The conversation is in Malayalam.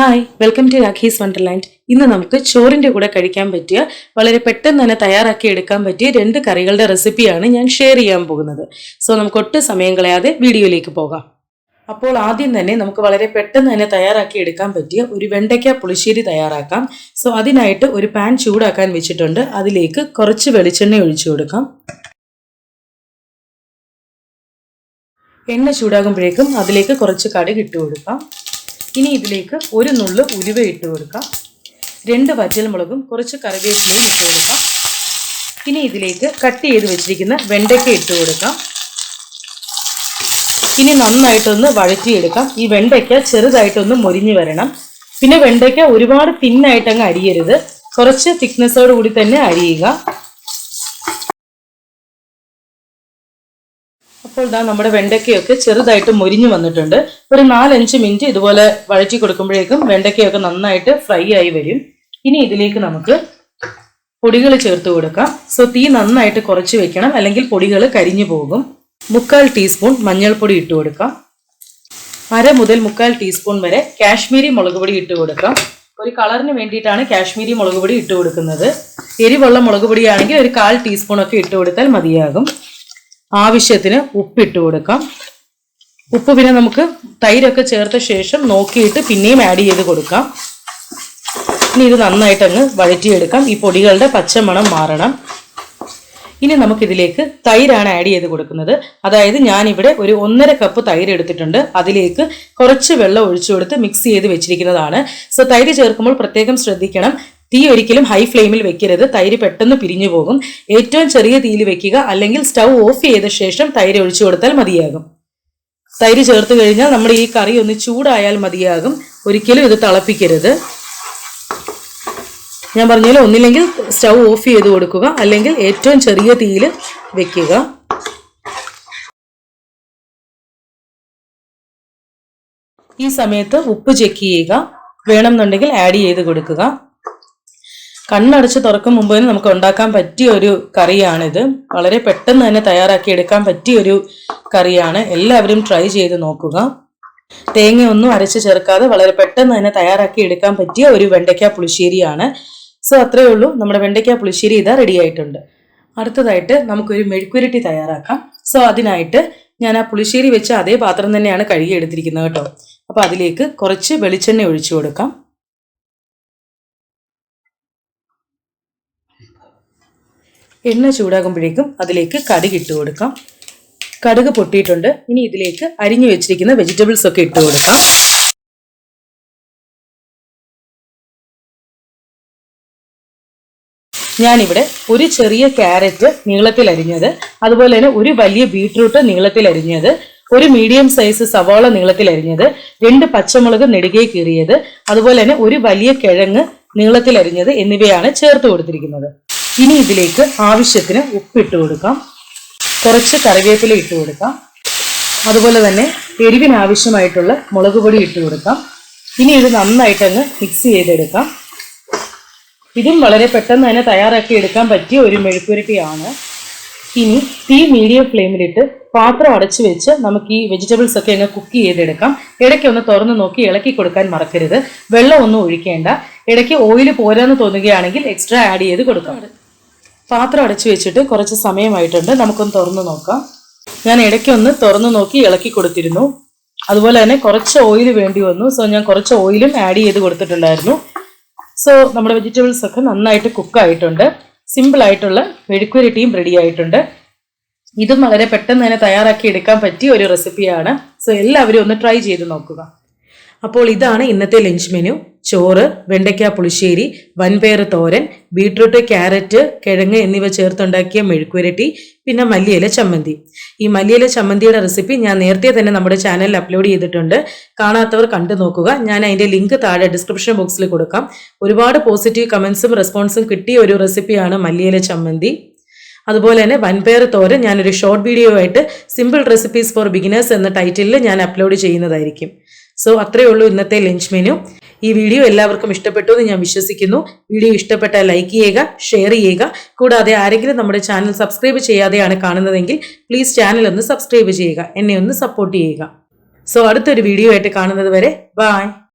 Hi welcome to Rakhi's wonderland ഇന്ന് നമുക്ക് ചോറിന്റെ കൂടെ കഴിക്കാൻ പറ്റിയ വളരെ പെട്ടെന്ന് തന്നെ തയ്യാറാക്കി എടുക്കാൻ പറ്റിയ രണ്ട് കറികളുടെ റെസിപ്പിയാണ് ഞാൻ ഷെയർ ചെയ്യാൻ പോകുന്നത്. സോ നമുക്ക് ഒട്ടും സമയം കളയാതെ വീഡിയോയിലേക്ക് പോകാം. അപ്പോൾ ആദ്യം തന്നെ നമുക്ക് വളരെ പെട്ടെന്ന് തന്നെ തയ്യാറാക്കി എടുക്കാൻ പറ്റിയ ഒരു വെണ്ടയ്ക്ക പുളിശ്ശേരി തയ്യാറാക്കാം. സോ അതിനായിട്ട് ഒരു പാൻ ചൂടാക്കാൻ വെച്ചിട്ടുണ്ട്. അതിലേക്ക് കുറച്ച് വെളിച്ചെണ്ണ ഒഴിച്ചു കൊടുക്കാം. എണ്ണ ചൂടാകുമ്പോഴേക്കും അതിലേക്ക് കുറച്ച് കടുക് ഇട്ട് കൊടുക്കാം. ഇനി ഇതിലേക്ക് ഒരു നുള്ളു ഉലുവ ഇട്ട് കൊടുക്കാം. രണ്ട് വറ്റൽമുളകും കുറച്ച് കറിവേപ്പിലയും ഇട്ട് കൊടുക്കാം. ഇനി ഇതിലേക്ക് കട്ട് ചെയ്ത് വെച്ചിരിക്കുന്ന വെണ്ടയ്ക്ക ഇട്ട് കൊടുക്കാം. ഇനി നന്നായിട്ടൊന്ന് വഴറ്റിയെടുക്കാം. ഈ വെണ്ടയ്ക്ക ചെറുതായിട്ടൊന്ന് മൊരിഞ്ഞു വരണം. പിന്നെ വെണ്ടയ്ക്ക ഒരുപാട് തിന്നായിട്ടങ്ങ് അരിയരുത്. കുറച്ച് തിക്നെസ്സോട് കൂടി തന്നെ അരിയുക. അപ്പോൾ ഇതാ നമ്മുടെ വെണ്ടയ്ക്കയൊക്കെ ചെറുതായിട്ട് മൊരിഞ്ഞു വന്നിട്ടുണ്ട്. ഒരു നാലഞ്ച് മിനിറ്റ് ഇതുപോലെ വഴറ്റി കൊടുക്കുമ്പോഴേക്കും വെണ്ടയ്ക്കയൊക്കെ നന്നായിട്ട് ഫ്രൈ ആയി വരും. ഇനി ഇതിലേക്ക് നമുക്ക് പൊടികൾ ചേർത്ത് കൊടുക്കാം. സോ തീ നന്നായിട്ട് കുറച്ച് വെക്കണം. അല്ലെങ്കിൽ പൊടികൾ കരിഞ്ഞു പോകും. മുക്കാൽ ടീസ്പൂൺ മഞ്ഞൾപ്പൊടി ഇട്ട് കൊടുക്കാം. അര മുതൽ മുക്കാൽ ടീസ്പൂൺ വരെ കാശ്മീരി മുളക് പൊടി ഇട്ട് കൊടുക്കാം. ഒരു കളറിന് വേണ്ടിയിട്ടാണ് കാശ്മീരി മുളക് പൊടി ഇട്ട് കൊടുക്കുന്നത്. എരിവുള്ള മുളക് പൊടിയാണെങ്കിൽ ഒരു കാൽ ടീസ്പൂൺ ഒക്കെ ഇട്ട് കൊടുത്താൽ മതിയാകും. ആവശ്യത്തിന് ഉപ്പിട്ട് കൊടുക്കാം. ഉപ്പ് പിന്നെ നമുക്ക് തൈരൊക്കെ ചേർത്ത ശേഷം നോക്കിയിട്ട് പിന്നെയും ആഡ് ചെയ്ത് കൊടുക്കാം. ഇനി ഇത് നന്നായിട്ട് അങ്ങ് വഴറ്റിയെടുക്കാം. ഈ പൊടികളുടെ പച്ചമണം മാറണം. ഇനി നമുക്കിതിലേക്ക് തൈരാണ് ആഡ് ചെയ്ത് കൊടുക്കുന്നത്. അതായത് ഞാനിവിടെ ഒരു ഒന്നര കപ്പ് തൈര് എടുത്തിട്ടുണ്ട്. അതിലേക്ക് കുറച്ച് വെള്ളം ഒഴിച്ചു കൊടുത്ത് മിക്സ് ചെയ്ത് വെച്ചിരിക്കുന്നതാണ്. സോ തൈര് ചേർക്കുമ്പോൾ പ്രത്യേകം ശ്രദ്ധിക്കണം. തീ ഒരിക്കലും ഹൈ ഫ്ലെയിമിൽ വെക്കരുത്. തൈര് പെട്ടെന്ന് പിരിഞ്ഞു പോകും. ഏറ്റവും ചെറിയ തീയിൽ വെക്കുക. അല്ലെങ്കിൽ സ്റ്റൗ ഓഫ് ചെയ്ത ശേഷം തൈര് ഒഴിച്ചു കൊടുത്താൽ മതിയാകും. തൈര് ചേർത്ത് കഴിഞ്ഞാൽ നമ്മുടെ ഈ കറി ഒന്ന് ചൂടായാൽ മതിയാകും. ഒരിക്കലും ഇത് തിളപ്പിക്കരുത്. ഞാൻ പറഞ്ഞാലും ഒന്നില്ലെങ്കിൽ സ്റ്റൗ ഓഫ് ചെയ്ത് കൊടുക്കുക. അല്ലെങ്കിൽ ഏറ്റവും ചെറിയ തീയിൽ വെക്കുക. ഈ സമയത്ത് ഉപ്പ് ചെക്ക് ചെയ്യുക. വേണമെന്നുണ്ടെങ്കിൽ ആഡ് ചെയ്ത് കൊടുക്കുക. കണ്ണടച്ച് തുറക്കും മുമ്പ് തന്നെ നമുക്ക് ഉണ്ടാക്കാൻ പറ്റിയ ഒരു കറിയാണിത്. വളരെ പെട്ടെന്ന് തന്നെ തയ്യാറാക്കി എടുക്കാൻ പറ്റിയ ഒരു കറിയാണ്. എല്ലാവരും ട്രൈ ചെയ്ത് നോക്കുക. തേങ്ങയൊന്നും അരച്ച് ചേർക്കാതെ വളരെ പെട്ടെന്ന് തന്നെ തയ്യാറാക്കി എടുക്കാൻ പറ്റിയ ഒരു വെണ്ടയ്ക്ക പുളിശ്ശേരിയാണ്. സോ അത്രയേ ഉള്ളൂ. നമ്മുടെ വെണ്ടയ്ക്ക പുളിശ്ശേരി ഇതാ റെഡി ആയിട്ടുണ്ട്. അടുത്തതായിട്ട് നമുക്കൊരു മെഴുക്കുരുട്ടി തയ്യാറാക്കാം. സോ അതിനായിട്ട് ഞാൻ ആ പുളിശ്ശേരി വെച്ച് അതേ പാത്രം തന്നെയാണ് കഴുകി എടുത്തിരിക്കുന്നത് കേട്ടോ. അപ്പോൾ അതിലേക്ക് കുറച്ച് വെളിച്ചെണ്ണ ഒഴിച്ചു കൊടുക്കാം. എണ്ണ ചൂടാകുമ്പോഴേക്കും അതിലേക്ക് കടുക് ഇട്ട് കൊടുക്കാം. കടുക് പൊട്ടിയിട്ടുണ്ട്. ഇനി ഇതിലേക്ക് അരിഞ്ഞു വെച്ചിരിക്കുന്ന വെജിറ്റബിൾസ് ഒക്കെ ഇട്ട് കൊടുക്കാം. ഞാനിവിടെ ഒരു ചെറിയ ക്യാരറ്റ് നീളത്തിൽ അരിഞ്ഞത് അതുപോലെ തന്നെ ഒരു വലിയ ബീട്രൂട്ട് നീളത്തിൽ അരിഞ്ഞത് ഒരു മീഡിയം സൈസ് സവാള നീളത്തിൽ അരിഞ്ഞത് രണ്ട് പച്ചമുളക് നെടുകെ കീറിയത് അതുപോലെ തന്നെ ഒരു വലിയ കിഴങ്ങ് നീളത്തിൽ അരിഞ്ഞത് എന്നിവയാണ് ചേർത്ത് കൊടുത്തിരിക്കുന്നത്. ഇനി ഇതിലേക്ക് ആവശ്യത്തിന് ഉപ്പിട്ട് കൊടുക്കാം. കുറച്ച് കറിവേപ്പില ഇട്ട് കൊടുക്കാം. അതുപോലെ തന്നെ എരിവിന് ആവശ്യമായിട്ടുള്ള മുളക് പൊടി ഇട്ട് കൊടുക്കാം. ഇനി ഇത് നന്നായിട്ടങ്ങ് മിക്സ് ചെയ്തെടുക്കാം. ഇതും വളരെ പെട്ടെന്ന് തന്നെ തയ്യാറാക്കി എടുക്കാൻ പറ്റിയ ഒരു മെഴുക്കുരട്ടിയാണ് ഇനി തീ മീഡിയം ഫ്ലെയിമിലിട്ട് പാത്രം അടച്ചു വെച്ച് നമുക്ക് ഈ വെജിറ്റബിൾസ് ഒക്കെ അങ്ങ് കുക്ക് ചെയ്തെടുക്കാം. ഇടയ്ക്ക് ഒന്ന് തുറന്ന് നോക്കി ഇളക്കി കൊടുക്കാൻ മറക്കരുത്. വെള്ളം ഒന്നും ഒഴിക്കേണ്ട. ഇടയ്ക്ക് ഓയിൽ പോരാന്ന് തോന്നുകയാണെങ്കിൽ എക്സ്ട്രാ ആഡ് ചെയ്ത് കൊടുക്കാം. പാത്രം അടച്ചു വെച്ചിട്ട് കുറച്ച് സമയമായിട്ടുണ്ട്. നമുക്കൊന്ന് തുറന്ന് നോക്കാം. ഞാൻ ഇടയ്ക്ക് ഒന്ന് തുറന്ന് നോക്കി ഇളക്കി കൊടുത്തിരുന്നു. അതുപോലെ തന്നെ കുറച്ച് ഓയിൽ വേണ്ടി വന്നു. സോ ഞാൻ കുറച്ച് ഓയിലും ആഡ് ചെയ്ത് കൊടുത്തിട്ടുണ്ടായിരുന്നു. സോ നമ്മുടെ വെജിറ്റബിൾസ് ഒക്കെ നന്നായിട്ട് കുക്ക് ആയിട്ടുള്ള മെഴുക്കുരട്ടിയും റെഡി ആയിട്ടുണ്ട്. ഇതും വളരെ പെട്ടെന്ന് തന്നെ തയ്യാറാക്കി എടുക്കാൻ പറ്റിയ ഒരു റെസിപ്പിയാണ് സോ എല്ലാവരും ഒന്ന് ട്രൈ ചെയ്ത് നോക്കുക. അപ്പോൾ ഇതാണ് ഇന്നത്തെ ലഞ്ച് മെനു ചോറ് വെണ്ടയ്ക്ക പുളിശ്ശേരി വൻപയർ തോരൻ ബീട്രൂട്ട് ക്യാരറ്റ് കിഴങ്ങ് എന്നിവ ചേർത്തുണ്ടാക്കിയ മെഴുക്കുരട്ടി പിന്നെ മല്ലിയില ചമ്മന്തി. ഈ മല്ലിയില ചമ്മന്തിയുടെ റെസിപ്പി ഞാൻ നേരത്തെ തന്നെ നമ്മുടെ ചാനലിൽ അപ്ലോഡ് ചെയ്തിട്ടുണ്ട്. കാണാത്തവർ കണ്ടു നോക്കുക. ഞാൻ അതിന്റെ ലിങ്ക് താഴെ ഡിസ്ക്രിപ്ഷൻ ബോക്സിൽ കൊടുക്കാം. ഒരുപാട് പോസിറ്റീവ് കമൻസും റെസ്പോൺസും കിട്ടിയ ഒരു റെസിപ്പിയാണ് മല്ലിയില ചമ്മന്തി. അതുപോലെ തന്നെ വൻപയർ തോരൻ ഞാനൊരു ഷോർട്ട് വീഡിയോ ആയിട്ട് സിമ്പിൾ റെസിപ്പീസ് ഫോർ ബിഗിനേഴ്സ് എന്ന ടൈറ്റിലിൽ ഞാൻ അപ്ലോഡ് ചെയ്യുന്നതായിരിക്കും. സോ അത്രയേ ഉള്ളൂ ഇന്നത്തെ ലഞ്ച് മെനു. ഈ വീഡിയോ എല്ലാവർക്കും ഇഷ്ടപ്പെട്ടു എന്ന് ഞാൻ വിശ്വസിക്കുന്നു. വീഡിയോ ഇഷ്ടപ്പെട്ടാൽ ലൈക്ക് ചെയ്യുക ഷെയർ ചെയ്യുക. കൂടാതെ ആരെങ്കിലും നമ്മുടെ ചാനൽ സബ്സ്ക്രൈബ് ചെയ്യാതെയാണ് കാണുന്നതെങ്കിൽ പ്ലീസ് ചാനൽ ഒന്ന് സബ്സ്ക്രൈബ് ചെയ്യുക എന്നെ ഒന്ന് സപ്പോർട്ട് ചെയ്യുക. സോ അടുത്തൊരു വീഡിയോ ആയിട്ട് കാണുന്നത് വരെ ബൈ